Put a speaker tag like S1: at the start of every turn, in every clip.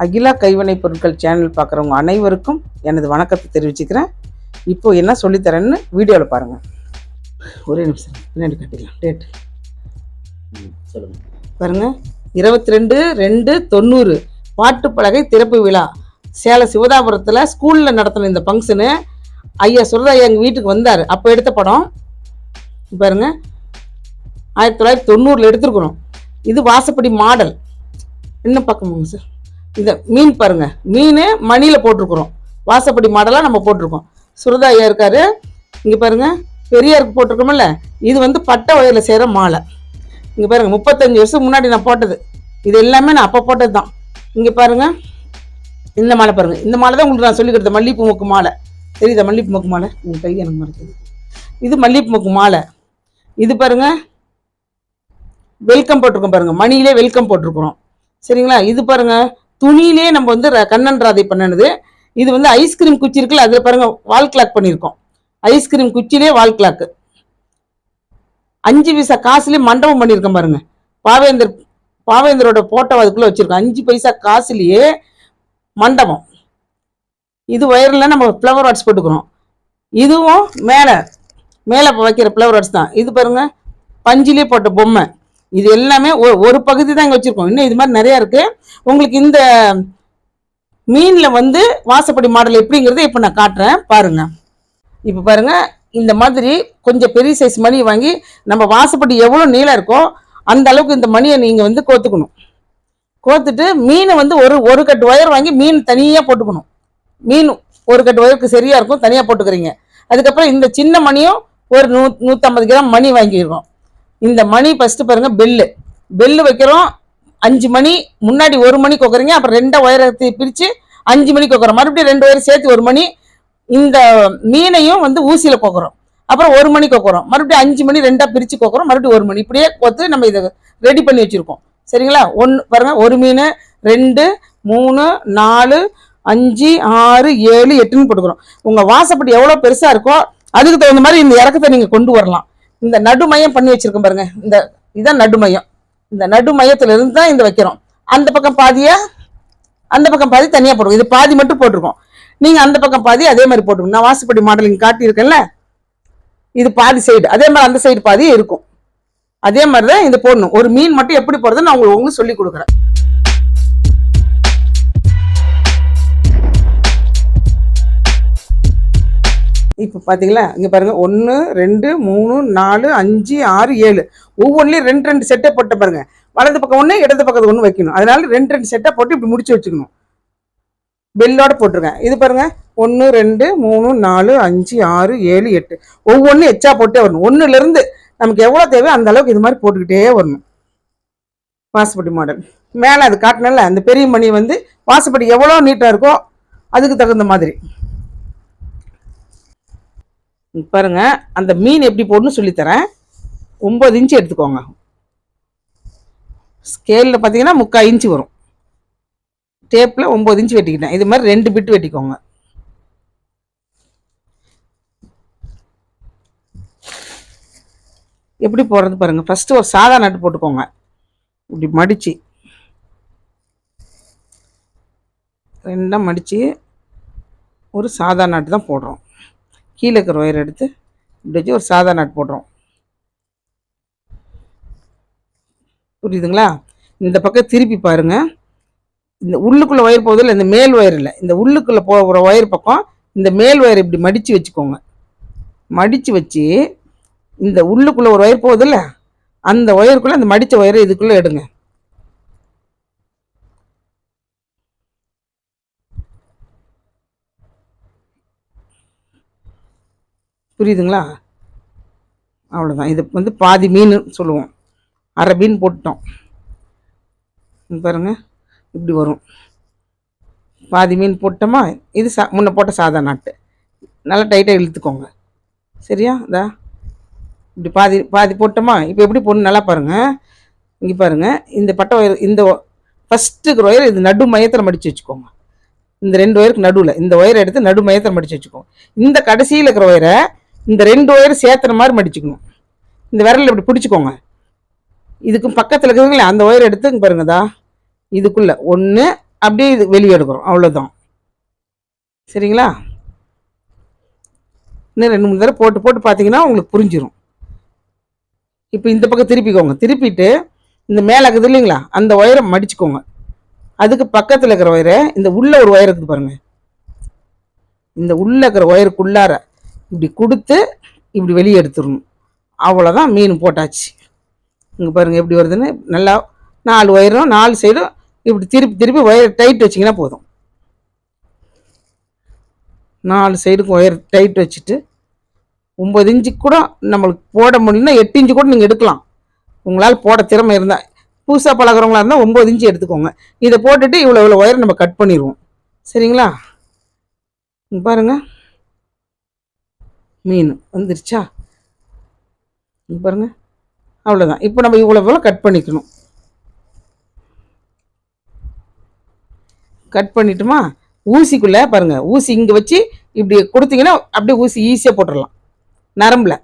S1: அகிலா கைவினைப் பொருட்கள் சேனல் பார்க்குறவங்க அனைவருக்கும் எனது வணக்கத்தை தெரிவிச்சுக்கிறேன். இப்போ என்ன சொல்லித்தரேன்னு வீடியோவில் பாருங்கள் ஒரே நிமிஷம். பின்னாடி காட்டிக்கலாம் டேட்
S2: சொல்லுங்க.
S1: பாருங்க. இருபத்தி ரெண்டு ரெண்டு தொண்ணூறு பாட்டுப்பலகை திறப்பு விழா. சேலம் சிவதாபுரத்தில் ஸ்கூலில் நடத்தின இந்த ஃபங்க்ஷனு ஐயா சொல்கிறா எங்கள் வீட்டுக்கு வந்தார். அப்போ எடுத்த படம். பாருங்க. ஆயிரத்தி தொள்ளாயிரத்தி தொண்ணூறில் எடுத்திருக்கிறோம். இது வாசப்படி மாடல். இன்னும் பக்கமுங்க சார் இந்த மீன் பாருங்க. மீன் மணியில் போட்டிருக்கிறோம். வாசப்படி மாடலாக நம்ம போட்டிருக்கோம். சுரதா ஐயா இருக்காரு. இங்கே பாருங்க. பெரியாருக்கு போட்டிருக்கோம்ல. இது வந்து பட்டை வயலில் செய்கிற மாலை. இங்கே பாருங்க முப்பத்தஞ்சு வருஷம் முன்னாடி நான் போட்டது. இது எல்லாமே நான் அப்போ போட்டது தான் இங்கே பாருங்க. இந்த மாலை பாருங்க. இந்த மாலை தான் உங்களுக்கு நான் சொல்லி கொடுத்த மல்லிப்பூ மொக்கு மாலை. தெரியுதா மல்லிப்பூ மொக்கு மாலை? உங்கள் கை எனக்கு மறக்குது. இது மல்லிப்பூ மொக்கு மாலை. இது பாருங்க. வெல்கம் போட்டிருக்கோம் பாருங்க. மணியிலே வெல்கம் போட்டிருக்கிறோம். சரிங்களா? இது பாருங்க. துணியிலே நம்ம வந்து கண்ணன் ராதை பண்ணினது. இது வந்து ஐஸ்கிரீம் குச்சி இருக்குல்ல அதில் பாருங்க வால் கிளாக் பண்ணியிருக்கோம். ஐஸ்கிரீம் குச்சிலே வால் கிளாக்கு அஞ்சு பைசா காசுலேயே மண்டபம் பண்ணியிருக்கேன் பாருங்க. பாவேந்தர் பாவேந்தரோட போட்டோ அதுக்குள்ளே வச்சுருக்கோம். அஞ்சு பைசா காசுலேயே மண்டபம். இது ஒயரில் நம்ம ஃப்ளவர் வாட்ஸ் போட்டுக்கிறோம். இதுவும் மேலே மேலே வைக்கிற ஃப்ளவர் வாட்ஸ் தான். இது பாருங்கள் பஞ்சிலே போட்ட பொம்மை. இது எல்லாமே ஒரு ஒரு பகுதி தான் இங்கே வச்சுருக்கோம். இன்னும் இது மாதிரி நிறையா இருக்குது உங்களுக்கு இந்த மீனில் வந்து வாசப்படி மாடல் எப்படிங்கிறத இப்போ நான் காட்டுறேன். பாருங்க. இப்போ பாருங்க இந்த மாதிரி கொஞ்சம் பெரிய சைஸ் மணி வாங்கி நம்ம வாசப்படி எவ்வளோ நீளம் இருக்கோ அந்த அளவுக்கு இந்த மணியை நீங்கள் வந்து கோத்துக்கணும். கோத்துட்டு மீனை வந்து ஒரு ஒரு கட்டு ஒயர் வாங்கி மீன் தனியாக போட்டுக்கணும். மீன் ஒரு கட்டு ஒயருக்கு சரியாக இருக்கும் தனியாக போட்டுக்கிறீங்க. அதுக்கப்புறம் இந்த சின்ன மணியும் ஒரு நூ நூற்றம்பது கிராம் மணி வாங்கியிருக்கோம் இந்த மணி ஃபஸ்ட்டு பாருங்கள் பெல்லு பெல்லு வைக்கிறோம். அஞ்சு மணி முன்னாடி ஒரு மணி கொக்குறீங்க அப்புறம் ரெண்டை ஒயரத்தை பிரித்து அஞ்சு மணி கொக்குறோம். மறுபடியும் ரெண்டு ஒயர் சேர்த்து ஒரு மணி. இந்த மீனையும் வந்து ஊசியில் கொக்குறோம். அப்புறம் ஒரு மணி கொக்குறோம். மறுபடியும் அஞ்சு மணி ரெண்டாக பிரித்து கொக்குறோம். மறுபடியும் ஒரு மணி. இப்படியே கொத்து நம்ம இதை ரெடி பண்ணி வச்சுருக்கோம். சரிங்களா? ஒன்று பாருங்க ஒரு மீன் ரெண்டு மூணு நாலு அஞ்சு ஆறு ஏழு எட்டுன்னு போட்டுக்கிறோம். உங்கள் வாசப்படி எவ்வளோ பெருசாக இருக்கோ அதுக்கு தகுந்த மாதிரி இந்த இறக்கத்தை நீங்கள் கொண்டு வரலாம். இந்த நடுமையம் பண்ணி வச்சிருக்கோம் பாருங்க. இந்த இதுதான் நடுமையம். இந்த நடுமையத்துல இருந்து தான் இந்த வைக்கிறோம். அந்த பக்கம் பாதியா அந்த பக்கம் பாதி தனியாக போடுவோம். இது பாதி மட்டும் போட்டிருக்கோம். நீங்கள் அந்த பக்கம் பாதி அதே மாதிரி போட்டுருங்க நான் வாசுப்படி மாடலிங் காட்டியிருக்கேன்ல? இது பாதி சைடு அதே மாதிரி அந்த சைடு பாதி இருக்கும். அதே மாதிரி தான் இது போடணும். ஒரு மீன் மட்டும் எப்படி போடுறதுன்னு நான் உங்களுக்கு உங்களுக்கு சொல்லி கொடுக்குறேன். இப்போ பார்த்தீங்களா இங்கே பாருங்கள் ஒன்று ரெண்டு மூணு நாலு அஞ்சு ஆறு ஏழு. ஒவ்வொன்றிலையும் ரெண்டு ரெண்டு செட்டை போட்ட பாருங்கள் வலது பக்கம் ஒன்று இடது பக்கத்து ஒன்று வைக்கணும். அதனால ரெண்டு ரெண்டு செட்டை போட்டு இப்படி முடிச்சு வச்சுக்கணும். பெல்லோட போட்டிருக்கேன் இது பாருங்கள் ஒன்று ரெண்டு மூணு நாலு அஞ்சு ஆறு ஏழு எட்டு. ஒவ்வொன்றும் எச்சா போட்டே வரணும். ஒன்றுலேருந்து நமக்கு எவ்வளோ தேவையோ அந்த அளவுக்கு இது மாதிரி போட்டுக்கிட்டே வரணும். வாசப்படி மாடல். மேலே அது காட்டினல அந்த பெரிய மணி வந்து வாசப்படி எவ்வளோ நீட்டாக இருக்கோ அதுக்கு தகுந்த மாதிரி. பாருங்கள் அந்த மீன் எப்படி போடணும்னு சொல்லித்தரேன். ஒம்பது இன்ச்சு எடுத்துக்கோங்க. ஸ்கேலில் பார்த்தீங்கன்னா முக்கால் இன்ச்சு வரும். டேப்பில் ஒம்பது இன்ச்சு வெட்டிக்கிட்டேன். இது மாதிரி ரெண்டு பிட்டு வெட்டிக்கோங்க. எப்படி போடுறது பாருங்கள் ஃபஸ்ட்டு ஒரு சாதா நட்டு போட்டுக்கோங்க. இப்படி மடித்து ரெண்டாக மடித்து ஒரு சாதா நட்டு தான் போடுறோம். கீழே இருக்கிற ஒயர் எடுத்து இப்படி வச்சு ஒரு சாதா நாட் போடுறோம் புரியுதுங்களா? இந்த பக்கம் திருப்பி பாருங்கள் இந்த உள்ளுக்குள்ளே ஒயர் போகுதில்ல இந்த மேல் ஒயர் இல்லை. இந்த உள்ளுக்குள்ளே போகிற ஒயர் பக்கம் இந்த மேல் ஒயர் இப்படி மடித்து வச்சுக்கோங்க. மடித்து வச்சு இந்த உள்ளுக்குள்ளே ஒரு ஒயர் போகுதில்ல அந்த ஒயருக்குள்ளே அந்த மடித்த ஒயரை இதுக்குள்ளே எடுங்க. புரியுதுங்களா? அவ்வளோதான் இது வந்து பாதி மீன் சொல்லுவோம். அரை மீன் போட்டுட்டோம். பாருங்கள் பாருங்க இப்படி வரும். பாதி மீன் போட்டோமா? இது சா முன்ன போட்ட சாதா நாட்டு. நல்லா டைட்டாக இழுத்துக்கோங்க. சரியா? இதா? இப்படி பாதி பாதி போட்டோமா? இப்போ எப்படி போடணும் நல்லா பாருங்கள் இங்கே பாருங்கள் இந்த பட்டை ஒயர் இந்த ஃபஸ்ட்டுக்கு ஒயர் இது நடு மையத்தில் மடித்து வச்சுக்கோங்க. இந்த ரெண்டு ஒயருக்கு நடுவில் இந்த ஒயரை எடுத்து நடு மையத்தில் மடித்து வச்சுக்கோங்க. இந்த கடைசியில் இருக்கிற ஒயரை இந்த ரெண்டு ஒயர் சேர்த்துற மாதிரி மடிச்சுக்கணும். இந்த விரலில் இப்படி பிடிச்சிக்கோங்க. இதுக்கும் பக்கத்தில் இருக்கிறவங்களே அந்த ஒயர் எடுத்து பாருங்கதா. இதுக்குள்ளே ஒன்று அப்படியே இது வெளியே எடுக்கிறோம். அவ்வளோதான் சரிங்களா? இன்னும் ரெண்டு மூணு தடவை போட்டு போட்டு பார்த்தீங்கன்னா உங்களுக்கு புரிஞ்சிடும் இப்போ இந்த பக்கம் திருப்பிக்கோங்க. திருப்பிட்டு இந்த மேலே இருக்குது இல்லைங்களா? அந்த ஒயரை மடிச்சுக்கோங்க. அதுக்கு பக்கத்தில் இருக்கிற ஒயரை இந்த உள்ள ஒரு ஒயர் இருக்குது பாருங்கள் இந்த உள்ளே இருக்கிற ஒயருக்குள்ளார இப்படி கொடுத்து இப்படி வெளியே எடுத்துடணும். அவ்வளோதான் மீன் போட்டாச்சு. இங்கே பாருங்கள் எப்படி வருதுன்னு நல்லா நாலு ஒயரும் நாலு சைடும் இப்படி திருப்பி திருப்பி ஒயர் டைட் வச்சிங்கன்னா போதும். நாலு சைடுக்கும் ஒயர் டைட் வச்சுட்டு ஒம்பது இன்ச்சுக்கு கூட நம்மளுக்கு போட முடியலன்னா எட்டு இன்ச்சு கூட நீங்கள் எடுக்கலாம். உங்களால் போட திறமை இருந்தால் புதுசாக பழகுறவங்களா இருந்தால் ஒம்பது இன்ச்சு எடுத்துக்கோங்க. இதை போட்டுட்டு இவ்வளோ இவ்வளோ ஒயர் நம்ம கட் பண்ணிடுவோம். சரிங்களா? பாருங்கள் மீன் வந்துருச்சா? பாருங்கள் பாருங்க. அவ்வளோதான் இப்போ நம்ம இவ்வளோ இவ்வளோ கட் பண்ணிக்கணும். கட் பண்ணிட்டுமா? ஊசிக்குள்ளே பாருங்க. ஊசி இங்கே வச்சு இப்படி கொடுத்தீங்கன்னா அப்படியே ஊசி ஈஸியாக போட்டுடலாம் நரம்பில்.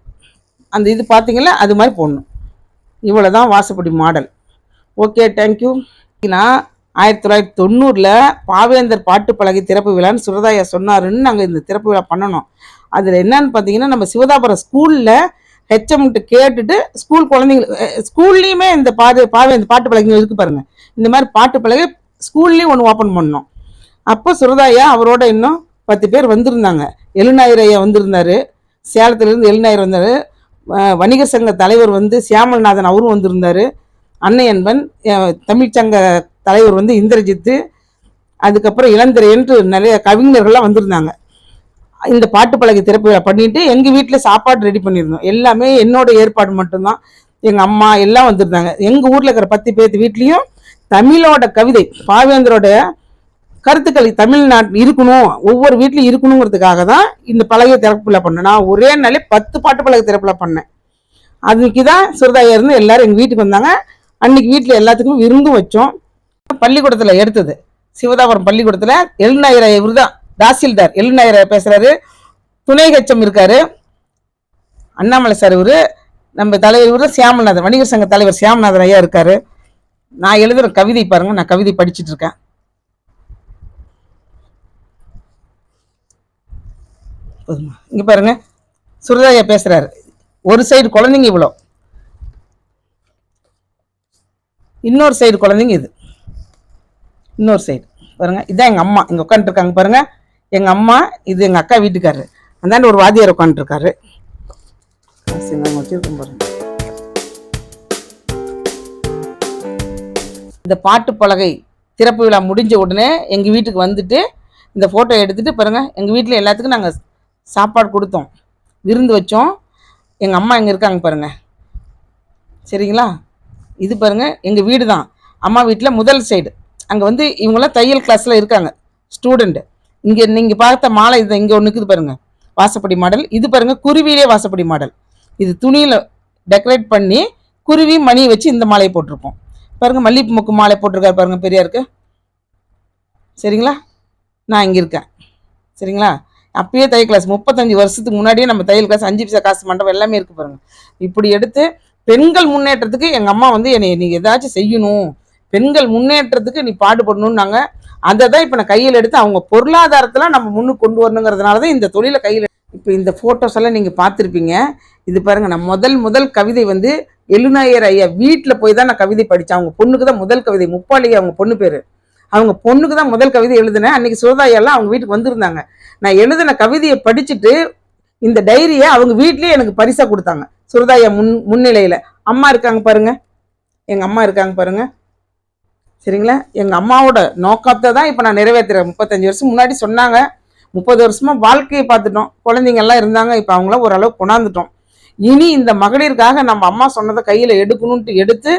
S1: அந்த இது பார்த்தீங்களா அது மாதிரி போடணும். இவ்வளோ தான் வாசப்படி மாடல். ஓகே தேங்க்யூ நான் ஆயிரத்தி தொள்ளாயிரத்தி தொண்ணூறில் பாவேந்தர் பாட்டு பழகி திறப்பு விழான்னு சுரதாயா சொன்னாருன்னு நாங்கள் இந்த திறப்பு விழா பண்ணணும். அதில் என்னன்னு பார்த்தீங்கன்னா நம்ம சிவதாபுரம் ஸ்கூலில் ஹெச்எம்கிட்ட கேட்டுட்டு ஸ்கூல் குழந்தைங்க ஸ்கூல்லையுமே இந்த பாடு பாவை இந்த பாட்டு பலகை இருக்கு பாருங்கள் இந்த மாதிரி பாட்டு பலகை ஸ்கூல்லையும் ஒன்று ஓப்பன் பண்ணோம். அப்போ சுரதாயா அவரோட இன்னும் பத்து பேர் வந்திருந்தாங்க. எழுநாயிரம் ஐயா வந்திருந்தார். சேலத்துலேருந்து எழுநாயர் வந்தார். வணிகர் சங்க தலைவர் வந்து சியாமல்நாதன் அவரும் வந்திருந்தார். அன்னையன்பன் தமிழ்ச்சங்க தலைவர் வந்து இந்திரஜித்து அதுக்கப்புறம் இளந்திரையன்ட்டு நிறைய கவிஞர்கள்லாம் வந்திருந்தாங்க. இந்த பாட்டு பலகை திறப்பு பண்ணிட்டு எங்கள் வீட்டில் சாப்பாடு ரெடி பண்ணியிருந்தோம் எல்லாமே என்னோட ஏற்பாடு மட்டும்தான். எங்கள் அம்மா எல்லாம் வந்திருந்தாங்க. எங்கள் ஊரில் இருக்கிற பத்து பேர்த்து வீட்லேயும் தமிழோட கவிதை பாவேந்தரோட கருத்துக்கள் தமிழ்நாட்டு இருக்கணும் ஒவ்வொரு வீட்லையும் இருக்கணுங்கிறதுக்காக தான் இந்த பலகை திறப்புல பண்ணேன். நான் ஒரே நாளே பத்து பாட்டு பலகை திறப்புல பண்ணேன். அதுக்கு தான் சுரதாயா இருந்து எல்லாரும் எங்கள் வீட்டுக்கு வந்தாங்க. அன்னைக்கு வீட்டில் எல்லாத்துக்கும் விருந்தும் வச்சோம். பள்ளிக்கூடத்தில் எடுத்தது. சிவதாபுரம் பள்ளிக்கூடத்தில் எழுநாயிரம் இவர் தான் தாசில்தார் எழுநாயிரம் பேசுகிறாரு துணை ஹெச்எம் இருக்காரு. அண்ணாமலை சார் இவர் நம்ம தலைவர் இவர் சியாமநாதன் வணிகர் சங்க தலைவர் சியாமநாதன் ஐயா இருக்காரு. நான் எழுதுகிற கவிதை பாருங்க நான் கவிதை படிச்சிட்டு இருக்கேன். போதுமா? இங்கே பாருங்க. சுரதாயா பேசுறாரு. ஒரு சைடு குழந்தைங்க இவ்வளோ. இன்னொரு சைடு குழந்தைங்க இது. இன்னொரு சைடு. பாருங்க இதான் எங்கள் அம்மா. இங்கே உட்காந்துருக்காங்க பாருங்க. எங்கள் அம்மா இது எங்கள் அக்கா வீட்டுக்காரரு அந்தாண்ட ஒரு வாத்தியார் உட்காந்துருக்காரு இந்த பாட்டு பலகை திறப்பு விழா முடிஞ்ச உடனே எங்கள் வீட்டுக்கு வந்துட்டு இந்த ஃபோட்டோ எடுத்துகிட்டு பாருங்கள் எங்கள் வீட்டில் எல்லாத்துக்கும் நாங்கள் சாப்பாடு கொடுத்தோம். விருந்து வச்சோம். எங்கள் அம்மா இங்கே இருக்காங்க பாருங்கள் சரிங்களா? இது பாருங்கள் எங்கள் வீடு தான் அம்மா வீட்டில் முதல் சைடு அங்கே வந்து இவங்களாம் தையல் கிளாஸில் இருக்காங்க. ஸ்டூடெண்ட்டு இங்கே நீங்கள் பார்த்த மாலை இது இங்கே ஒன்று இருக்குது பாருங்க. வாசப்படி மாடல். இது பாருங்க குருவியிலே வாசப்படி மாடல். இது துணியில் டெக்கரேட் பண்ணி குருவி மணி வச்சு இந்த மாலையை போட்டிருப்போம். பாருங்கள் மல்லிகைப்பூ மொக்கு மாலை போட்டிருக்காரு பாருங்கள் பெரியாருக்கு. சரிங்களா? நான் இங்கே இருக்கேன். சரிங்களா? அப்பயே தையல் கிளாஸ் முப்பத்தஞ்சு வருஷத்துக்கு முன்னாடியே நம்ம தையல் கிளாஸ் அஞ்சு பைசா காசு மண்டபம் எல்லாமே இருக்குது பாருங்கள் இப்படி எடுத்து பெண்கள் முன்னேற்றத்துக்கு எங்கள் அம்மா வந்து என்னை நீ ஏதாச்சும் செய்யணும். பெண்கள் முன்னேற்றத்துக்கு நீ பாடுபடணும்னாங்க. அதை தான் இப்போ நான் கையில் எடுத்து அவங்க பொருளாதாரத்தில் நம்ம முன்னுக்கு கொண்டு வரணுங்கிறதுனால தான் இந்த தொழிலை கையில் இப்போ இந்த ஃபோட்டோஸ் எல்லாம் நீங்கள் பார்த்துருப்பீங்க. இது பாருங்கள் நான் முதல் முதல் கவிதை வந்து எழுநாயர் ஐயா வீட்டில் போய் தான் நான் கவிதை படித்தேன் அவங்க பொண்ணுக்கு தான் முதல் கவிதை. முப்பாளி அவங்க பொண்ணு பேர். அவங்க பொண்ணுக்கு தான் முதல் கவிதை எழுதினேன். அன்றைக்கி சுரதாயெல்லாம் அவங்க வீட்டுக்கு வந்திருந்தாங்க. நான் எழுதின கவிதையை படிச்சுட்டு இந்த டைரியை அவங்க வீட்லேயே எனக்கு பரிசாக கொடுத்தாங்க. சுரதாயா முன் முன்னிலையில். அம்மா இருக்காங்க பாருங்கள் எங்கள் அம்மா இருக்காங்க பாருங்கள் சரிங்களா? எங்கள் அம்மாவோட நோக்கத்தை தான் இப்போ நான் நிறைவேற்றுறேன் முப்பத்தஞ்சு வருஷம் முன்னாடி சொன்னாங்க. முப்பது வருஷமாக வாழ்க்கையை பார்த்துட்டோம். குழந்தைங்கள்லாம் இருந்தாங்க. இப்போ அவங்கள ஓரளவு கொண்டாந்துட்டோம். இனி இந்த மகளிருக்காக நம்ம அம்மா சொன்னதை கையில் எடுக்கணும்ட்டு எடுத்து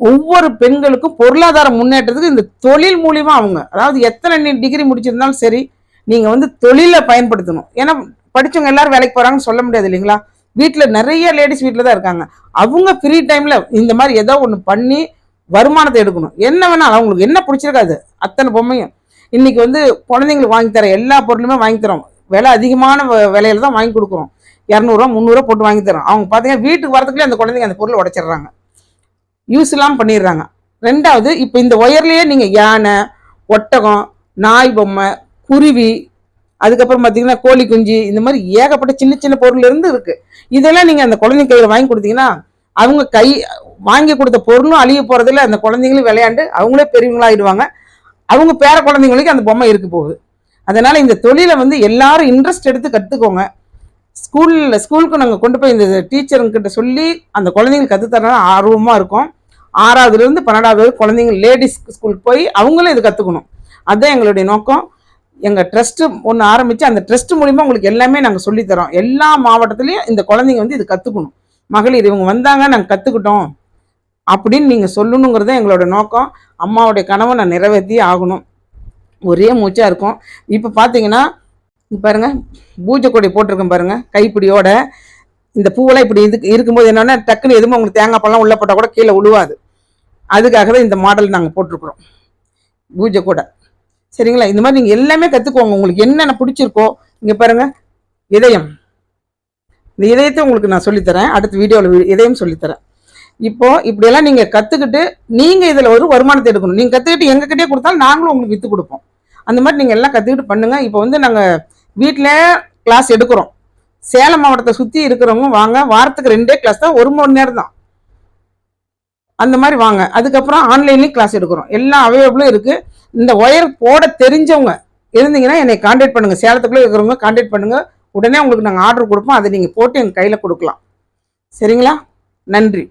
S1: ஒவ்வொரு பெண்களுக்கும் பொருளாதார முன்னேற்றத்துக்கு இந்த தொழில் மூலியமாக அவங்க அதாவது எத்தனை டிகிரி முடிச்சிருந்தாலும் சரி நீங்கள் வந்து தொழிலை பயன்படுத்தணும். ஏன்னா படிச்சவங்க எல்லாரும் வேலைக்கு போகிறாங்கன்னு சொல்ல முடியாது இல்லைங்களா? வீட்டில் நிறைய லேடிஸ் வீட்டில் தான் இருக்காங்க. அவங்க ஃப்ரீ டைமில் இந்த மாதிரி ஏதோ ஒன்று பண்ணி வருமானத்தை எடுக்கணும். என்ன வேணாலும் அவங்களுக்கு என்ன பிடிச்சிருக்காது? அத்தனை பொம்மையும். இன்னைக்கு வந்து குழந்தைங்களுக்கு வாங்கி தர எல்லா பொருளுமே வாங்கி தரோம். விலை அதிகமான விலையில தான் வாங்கி கொடுக்குறோம். இரநூறுவா முந்நூறுவா போட்டு வாங்கி தரோம் அவங்க பார்த்தீங்கன்னா வீட்டுக்கு வரதுக்குள்ளே அந்த குழந்தைங்க அந்த பொருளை உடைச்சிடுறாங்க. யூஸ் இல்லாமல் பண்ணிடுறாங்க. ரெண்டாவது இப்போ இந்த ஒயர்லேயே நீங்கள் யானை ஒட்டகம் நாய் பொம்மை குருவி அதுக்கப்புறம் பார்த்தீங்கன்னா கோழி குஞ்சு இந்த மாதிரி ஏகப்பட்ட சின்ன சின்ன பொருள் இருந்து இருக்குது இதெல்லாம் நீங்கள் அந்த குழந்தைங்க கையில் வாங்கி கொடுத்தீங்கன்னா அவங்க கை வாங்கி கொடுத்த பொருளும் அழிய போகிறதில்ல அந்த குழந்தைங்களும் விளையாண்டு அவங்களே பெரியவங்களாகிடுவாங்க அவங்க பேர குழந்தைங்களுக்கு அந்த பொம்மை இருக்க போகுது. அதனால் இந்த தொழிலை வந்து எல்லாரும் இன்ட்ரெஸ்ட் எடுத்து கற்றுக்கோங்க ஸ்கூலில் ஸ்கூலுக்கு நாங்கள் கொண்டு போய் இந்த டீச்சருங்கிட்ட சொல்லி அந்த குழந்தைங்களுக்கு கற்றுத்தரனால ஆர்வமாக இருக்கும். ஆறாவதுலேருந்து பன்னெண்டாவது குழந்தைங்க லேடிஸ் ஸ்கூலுக்கு போய் அவங்களும் இது கற்றுக்கணும் அதுதான் எங்களுடைய நோக்கம். எங்கள் ட்ரஸ்ட்டு ஒன்று ஆரம்பித்து அந்த ட்ரஸ்ட் மூலிமா உங்களுக்கு எல்லாமே நாங்கள் சொல்லித்தரோம். எல்லா மாவட்டத்துலேயும் இந்த குழந்தைங்க வந்து இது கற்றுக்கணும் மகளிர் இவங்க வந்தாங்க நாங்கள் கற்றுக்கிட்டோம் அப்படின்னு நீங்கள் சொல்லணுங்கிறது எங்களோட நோக்கம். அம்மாவுடைய கனவை நான் நிறைவேற்றி ஆகணும். ஒரே மூச்சாக இருக்கும். இப்போ பார்த்தீங்கன்னா பாருங்கள் பூஜை கொடி போட்டிருக்கேன் பாருங்கள் கைப்பிடியோட. இந்த பூவெல்லாம் இப்படி இது இருக்கும்போது என்னென்னா டக்குன்னு எதுவும் உங்களுக்கு தேங்காய் பழம் உள்ள போட்டால் கூட கீழே விழுவாது அதுக்காக தான் இந்த மாடல் நாங்கள் போட்டிருக்கிறோம். பூஜை கூட. சரிங்களா? இந்த மாதிரி நீங்கள் எல்லாமே கற்றுக்கோங்க உங்களுக்கு என்னென்ன பிடிச்சிருக்கோ. இங்கே பாருங்கள் இதயம். இந்த இதயத்தை உங்களுக்கு நான் சொல்லித்தரேன். அடுத்த வீடியோவில் இதயம் சொல்லித்தரேன். இப்போ இப்படியெல்லாம் நீங்கள் கற்றுக்கிட்டு நீங்கள் இதில் ஒரு வருமானத்தை எடுக்கணும். நீங்கள் கற்றுக்கிட்டு எங்ககிட்டயே கொடுத்தாலும் நாங்களும் உங்களுக்கு விற்று கொடுப்போம். அந்த மாதிரி நீங்கள் எல்லாம் கற்றுக்கிட்டு பண்ணுங்க. இப்போ வந்து நாங்கள் வீட்டில் கிளாஸ் எடுக்கிறோம். சேலம் மாவட்டத்தை சுற்றி இருக்கிறவங்க வாங்க வாரத்துக்கு ரெண்டே கிளாஸ் தான் ஒரு மணி நேரம் தான். அந்த மாதிரி வாங்க. அதுக்கப்புறம் ஆன்லைன்லேயும் கிளாஸ் எடுக்கிறோம். எல்லாம் அவைலபிளும் இருக்குது இந்த ஒயர் போட தெரிஞ்சவங்க இருந்தீங்கன்னா என்னை காண்டாக்ட் பண்ணுங்கள் சேலத்துக்குள்ளே இருக்கிறவங்க காண்டாக்ட் பண்ணுங்கள் உடனே உங்களுக்கு நாங்கள் ஆர்டர் கொடுப்போம். அதை நீங்கள் போட்டு எங்கள் கையில் கொடுக்கலாம். சரிங்களா? நன்றி.